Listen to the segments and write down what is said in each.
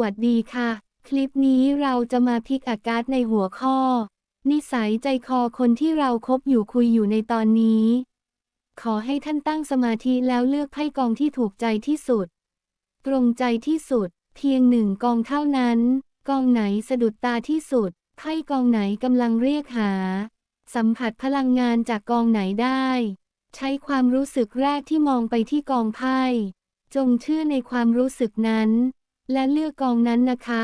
วัสดีค่ะ คลิปนี้เราจะมาพิกอากาศในหัวข้อ นิสัยใจคอคนที่เราคบอยู่คุยอยู่ในตอนนี้ ขอให้ท่านตั้งสมาธิแล้วเลือกไพ่กองที่ถูกใจที่สุด ตรงใจที่สุด เพียงหนึ่งกองเท่านั้น กองไหนสะดุดตาที่สุดไพ่กองไหนกำลังเรียกหา สัมผัสพลังงานจากกองไหนได้ ใช้ความรู้สึกแรกที่มองไปที่กองไพ่จงเชื่อในความรู้สึกนั้น และเลือกกองนั้นนะคะ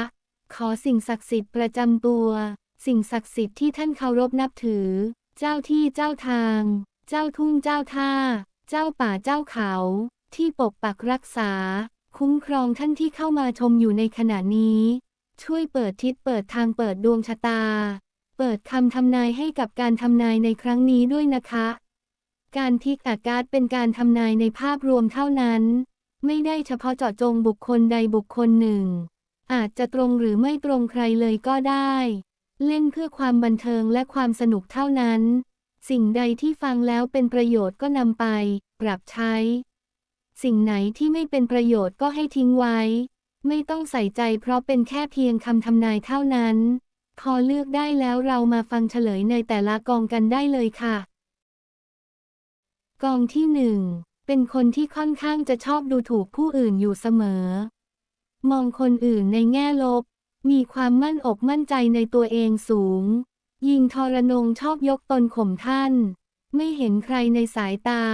ขอสิ่งศักดิ์สิทธิ์ประจำตัว สิ่งศักดิ์สิทธิ์ที่ท่านเคารพนับถือ เจ้าที่เจ้าทาง เจ้าทุ่งเจ้าท่า เจ้าป่าเจ้าเขา ที่ปกปักรักษา คุ้มครองท่านที่เข้ามาชมอยู่ในขณะนี้ ช่วยเปิดทิศเปิดทางเปิดดวงชะตา เปิดคำทำนายให้กับการทำนายในครั้งนี้ด้วยนะคะ การพลิกอากาศเป็นการทำนายในภาพรวมเท่านั้น ไม่ได้เฉพาะเจาะจงบุคคลใดบุคคลหนึ่ง อาจจะตรงหรือไม่ตรงใครเลยก็ได้ เล่นเพื่อความบันเทิงและความสนุกเท่านั้น สิ่งใดที่ฟังแล้วเป็นประโยชน์ก็นำไป ปรับใช้ สิ่งไหนที่ไม่เป็นประโยชน์ก็ให้ทิ้งไว้ ไม่ต้องใส่ใจเพราะเป็นแค่เพียงคำทำนายเท่านั้น พอเลือกได้แล้วเรามาฟังเฉลยในแต่ละกองกันได้เลยค่ะ กองที่หนึ่ง เป็นคนที่ค่อนข้างจะชอบดูถูกผู้อื่นอยู่เสมอ มองคนอื่นในแง่ลบ มีความมั่นอกมั่นใจในตัวเองสูง ยิงทรนงชอบยกตนข่มท่าน ไม่เห็นใครในสายตา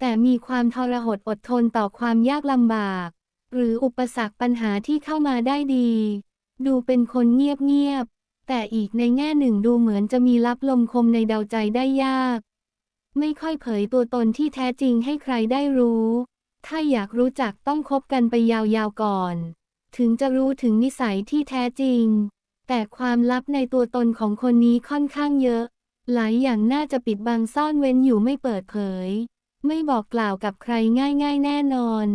แต่มีความทรหดอดทนต่อความยากลำบาก หรืออุปสรรคปัญหาที่เข้ามาได้ดี ดูเป็นคนเงียบๆแต่อีกในแง่หนึ่งดูเหมือนจะมีลับลมคมในเดาใจได้ยาก ไม่ค่อยเผยตัวตนที่แท้จริงให้ใครได้รู้ ถ้าอยากรู้จักต้องคบกันไปยาวๆก่อน ถึงจะรู้ถึงนิสัยที่แท้จริง แต่ความลับในตัวตนของคนนี้ค่อนข้างเยอะ หลายอย่างน่าจะปิดบังซ่อนเว้นอยู่ไม่เปิดเผย ไม่บอกกล่าวกับใครง่ายๆแน่นอน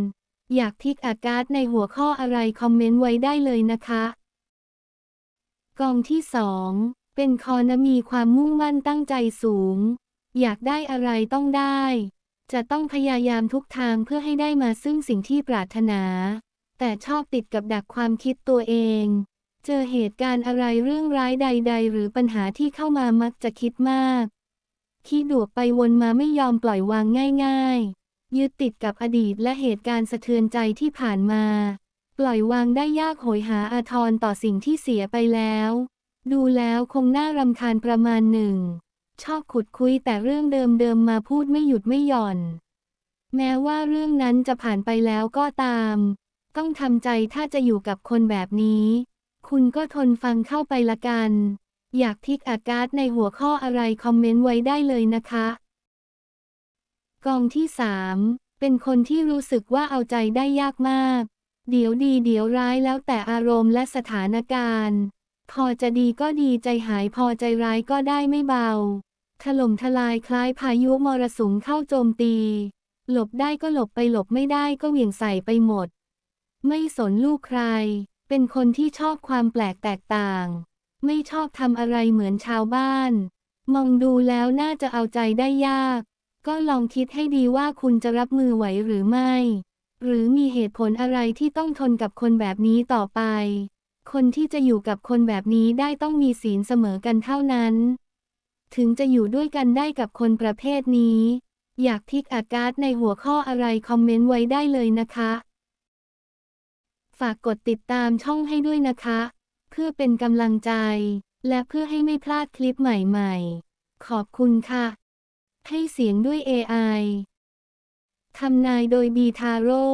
อยากทิกอากาศในหัวข้ออะไรคอมเมนต์ไว้ได้เลยนะคะกองที่สองเป็นคอนะมีความมุ่งมั่นตั้งใจสูง อยากได้อะไรต้องได้ จะต้องพยายามทุกทางเพื่อให้ได้มาซึ่งสิ่งที่ปรารถนา แต่ชอบติดกับดักความคิดตัวเอง เจอเหตุการณ์อะไรเรื่องร้ายใด ๆ หรือปัญหาที่เข้ามามักจะคิดมากคิดดวกไปวนมาไม่ยอมปล่อยวางง่าย ๆ ยึดติดกับอดีตและเหตุการณ์สะเทือนใจที่ผ่านมา ปล่อยวางได้ยากโหยหาอาทรต่อสิ่งที่เสียไปแล้ว ดูแล้วคงน่ารำคาญประมาณหนึ่ง ชอบขุดคุยแต่เรื่องเดิมๆมาพูดไม่หยุดไม่หย่อน แม้ว่าเรื่องนั้นจะผ่านไปแล้วก็ตาม ต้องทำใจถ้าจะอยู่กับคนแบบนี้ คุณก็ทนฟังเข้าไปละกัน อยากทิกอากาศในหัวข้ออะไรคอมเมนต์ไว้ได้เลยนะคะ กองที่สามเป็นคนที่รู้สึกว่าเอาใจได้ยากมาก เดี๋ยวดีเดี๋ยวร้ายแล้วแต่อารมณ์และสถานการณ์ พอจะดีก็ดีใจหายพอใจร้ายก็ได้ไม่เบา ถล่มทลายคล้ายพายุมรสุมเข้าโจมตี หลบได้ก็หลบไปหลบไม่ได้ก็เหวี่ยงใส่ไปหมด ไม่สนลูกใคร เป็นคนที่ชอบความแปลกแตกต่าง ไม่ชอบทำอะไรเหมือนชาวบ้าน มองดูแล้วน่าจะเอาใจได้ยาก ก็ลองคิดให้ดีว่าคุณจะรับมือไหวหรือไม่ หรือมีเหตุผลอะไรที่ต้องทนกับคนแบบนี้ต่อไป คนที่จะอยู่กับคนแบบนี้ได้ต้องมีศีลเสมอกันเท่านั้น ถึงจะอยู่ด้วยกันได้กับคนประเภทนี้ อยากทิกอากาศในหัวข้ออะไรคอมเมนต์ไว้ได้เลยนะคะ ฝากกดติดตามช่องให้ด้วยนะคะ เพื่อเป็นกำลังใจ และเพื่อให้ไม่พลาดคลิปใหม่ๆ ขอบคุณค่ะ ให้เสียงด้วย AI ทำนายโดยบีทาโร่